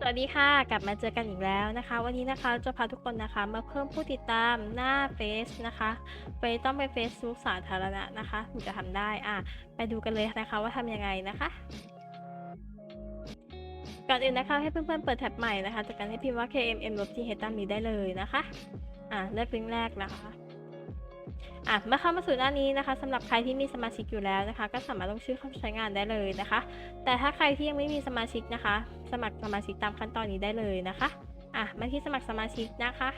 สวัสดีค่ะ กลับมาเจอกันอีกแล้วนะคะ วันนี้นะคะจะพาทุกคนนะคะมาเพิ่มผู้ติดตามหน้าเฟซนะคะเฟซต้องเป็นเฟซบุ๊กสาธารณะนะคะถึงจะทำได้อะไปดูกันเลยนะคะว่าทำยังไงนะคะ ก่อนอื่นนะคะให้เพื่อนๆเปิดแท็บใหม่นะคะจากการให้พิมพ์ว่า KMM ลบ TH ตามนี้ได้เลยนะคะอะเลือกลิงก์แรกนะคะอะเมื่อเข้ามาสู่หน้านี้นะคะสำหรับใครที่มีสมาชิกอยู่แล้วนะคะ ก็สามารถลงชื่อเข้าใช้งานได้เลยนะคะ แต่ถ้าใครที่ยังไม่มีสมาชิกนะคะ สมัครสมาชิกตามขั้นตอนนี้ได้เลยนะคะอะมาที่สมัครสมาชิกนะคะ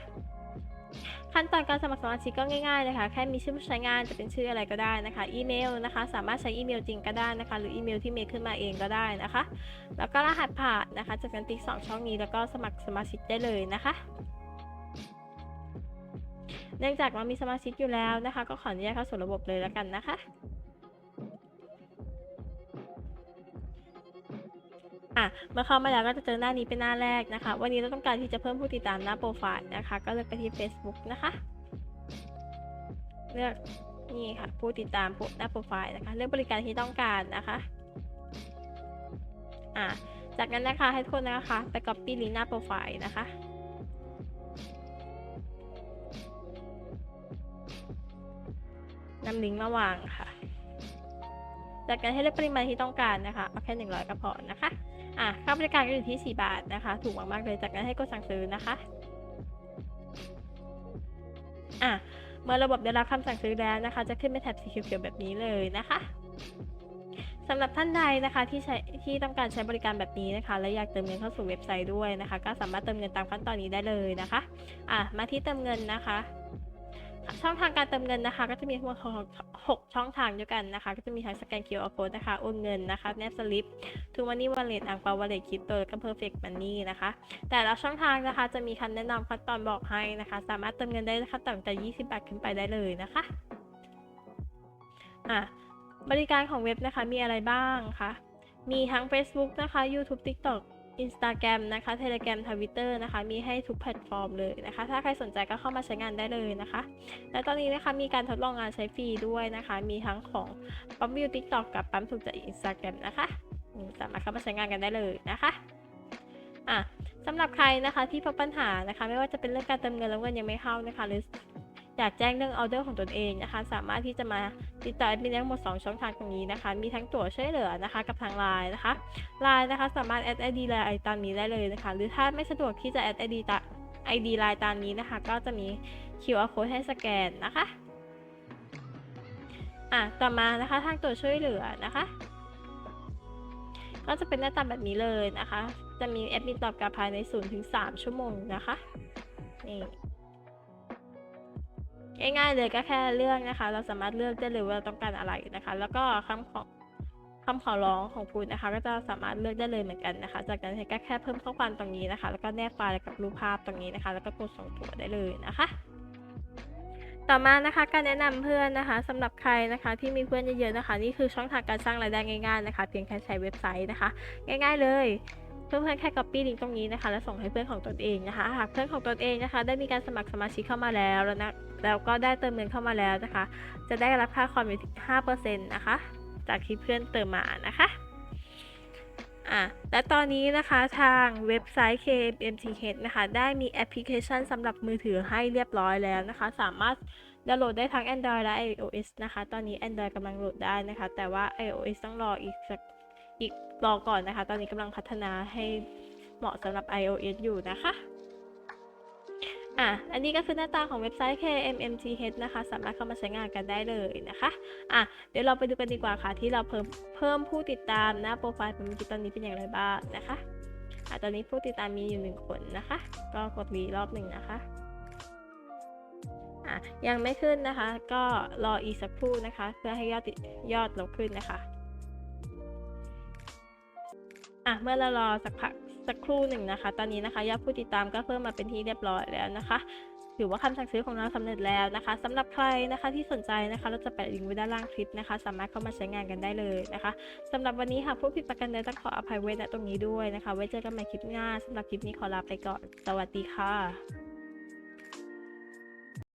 ขั้นตอนการสมัครสมาชิกก็ง่ายๆเลยค่ะแค่มีชื่อผู้ใช้งานจะเป็นชื่ออะไรก็ได้นะคะอีเมลนะคะ สามารถใช้อีเมลจริงก็ได้นะคะ หรืออีเมลที่เมคขึ้นมาเองก็ได้นะคะ แล้วก็รหัสผ่านนะคะจากนั้นติ๊กสองช่องนี้แล้วก็สมัครสมาชิกได้เลยนะคะเนื่องจากเรามีสมาชิกอยู่แล้วนะคะ ก็ขออนุญาตเข้าสู่ระบบเลยแล้วกันนะคะ อะเมื่อเข้ามาแล้วก็จะเจอหน้านี้เป็นหน้าแรกนะคะ วันนี้เราต้องการที่จะเพิ่มผู้ติดตามหน้าโปรไฟล์นะคะ ก็เลือกไปที่ Facebook นะคะ เลือกนี่ค่ะ ผู้ติดตามหน้าโปรไฟล์นะคะ เลือกบริการที่ต้องการนะคะอะจากนั้นนะคะให้ทุกคนนะคะ ไป copy ลิงก์หน้าโปรไฟล์นะคะนำลิงก์มาวางค่ะ จากนั้นให้เลือกปริมาณที่ต้องการนะคะ เอาแค่ 100 ก็พอนะคะ อะค่าบริการก็อยู่ที่ 4 บาทนะคะ ถูกมากๆเลยจากนั้นให้กดสั่งซื้อนะคะอะเมื่อระบบได้รับคำสั่งซื้อแล้วนะคะ จะขึ้นเป็นแถบสีเขียวๆแบบนี้เลยนะคะสำหรับท่านใดนะคะที่ใช้ที่ต้องการใช้บริการแบบนี้นะคะ และอยากเติมเงินเข้าสู่เว็บไซต์ด้วยนะคะ ก็สามารถเติมเงินตามขั้นตอนนี้ได้เลยนะคะ อะมาที่เติมเงินนะคะ ช่องทางการเติมเงินนะคะ ก็จะมีทั้งหมดหกช่องทางด้วยกันนะคะ ก็จะมีทั้งสแกน QR code นะคะโอนเงินนะคะแนบสลิปทูมันนี่วอลเล็ตอ่างเปาวอลเล็ตคริปโตแล้วก็เพอร์เฟกต์มันนี่นะคะ แต่ละช่องทางนะคะจะมีคำแนะนำขั้นตอนบอกให้นะคะ สามารถเติมเงินได้ขั้นต่ำแต่20 บาทขึ้นไปได้เลยนะคะอะบริการของเว็บนะคะมีอะไรบ้างคะมีทั้ง Facebook นะคะ YouTube TikTok Instagram นะคะ Telegram Twitter นะคะ มีให้ทุกแพลตฟอร์มเลยนะคะ ถ้าใครสนใจก็เข้ามาใช้งานได้เลยนะคะ และตอนนี้นะคะมีการทดลองงานใช้ฟรีด้วยนะคะ มีทั้งของปั๊มวิว TikTok กับปั๊มถูกใจ Instagram นะคะ สามารถเข้ามาใช้งานกันได้เลยนะคะอะสำหรับใครนะคะที่พบปัญหานะคะ ไม่ว่าจะเป็นเรื่องการเติมเงินแล้วเงินยังไม่เข้านะคะ หรือ อยากแจ้งเรื่องออเดอร์ของตนเองนะคะ สามารถที่จะมาติดต่อแอดมินได้ทั้งหมด 2 ช่องทางตรงนี้นะคะ มีทั้งตั๋วช่วยเหลือนะคะกับทางไลน์นะคะไลน์นะคะสามารถแอดไอดีไลน์ตามนี้ได้เลยนะคะ หรือถ้าไม่สะดวกที่จะแอดไอดีตาไอดีไลน์ตามนี้นะคะ ก็จะมี QR code ให้สแกนนะคะอะต่อมานะคะทางตัวช่วยเหลือนะคะ ก็จะเป็นหน้าตาแบบนี้เลยนะคะ จะมีแอดมินตอบกลับภายใน 0-3 ชั่วโมงนะคะนี่ ง่ายๆเลยก็แค่เลือกนะคะ เราสามารถเลือกได้เลยว่าเราต้องการอะไรนะคะ แล้วก็คำขอคำขอร้องของคุณนะคะ ก็จะสามารถเลือกได้เลยเหมือนกันนะคะ จากนั้นก็แค่เพิ่มข้อความตรงนี้นะคะ แล้วก็แนบไฟล์กับรูปภาพตรงนี้นะคะ แล้วก็กดส่งตัวได้เลยนะคะต่อมานะคะการแนะนำเพื่อนนะคะสำหรับใครนะคะที่มีเพื่อนเยอะๆนะคะ นี่คือช่องทางการสร้างรายได้ง่ายๆนะคะ เพียงแค่ใช้เว็บไซต์นะคะ ง่าย ๆเลย เพื่อนๆแค่ copy ลิงก์ตรงนี้นะคะ แล้วส่งให้เพื่อนของตนเองนะคะ หากเพื่อนของตนเองนะคะ ได้มีการสมัครสมาชิกเข้ามาแล้วแล้วนะแล้วก็ได้เติมเงินเข้ามาแล้วนะคะ จะได้รับค่าคอมอยู่ที่5%นะคะ จากที่เพื่อนเติมมานะคะอะและตอนนี้นะคะทางเว็บไซต์ KMTH นะคะ ได้มีแอปพลิเคชันสำหรับมือถือให้เรียบร้อยแล้วนะคะ สามารถดาวน์โหลดได้ทั้ง Android และ iOS นะคะ ตอนนี้ Android กำลังโหลดได้นะคะ แต่ว่า iOS ต้องรออีกสัก อีกรอก่อนนะคะ ตอนนี้กำลังพัฒนาให้เหมาะสำหรับ iOS อยู่นะคะ อะ อันนี้ก็คือหน้าตาของเว็บไซต์ KMMTH นะคะ สามารถเข้ามาใช้งานกันได้เลยนะคะ อะ เดี๋ยวเราไปดูกันดีกว่าค่ะ ที่เราเพิ่มเพิ่มผู้ติดตามหน้าโปรไฟล์เป็นมิตอนนี้เป็นอย่างไรบ้างนะคะ อะ ตอนนี้ผู้ติดตามมีอยู่หนึ่งคนนะคะ ก็กดรีรอบหนึ่งนะคะอะยังไม่ขึ้นนะคะ ก็รออีกสักครู่นะคะ เพื่อให้ยอดติดยอดเราขึ้นนะคะ อะเมื่อเรารอสักพักสักครู่หนึ่งนะคะ ตอนนี้นะคะยอดผู้ติดตามก็เพิ่มมาเป็นที่เรียบร้อยแล้วนะคะ ถือว่าคำสั่งซื้อของเราสำเร็จแล้วนะคะ สำหรับใครนะคะที่สนใจนะคะ เราจะแปะลิงก์ไว้ด้านล่างคลิปนะคะ สามารถเข้ามาใช้งานกันได้เลยนะคะสำหรับวันนี้ค่ะผู้ผิดประกันใดต้องขออภัยไว้ณตรงนี้ด้วยนะคะ ไว้เจอกันใหม่คลิปหน้าสำหรับคลิปนี้ขอลาไปก่อน สวัสดีค่ะ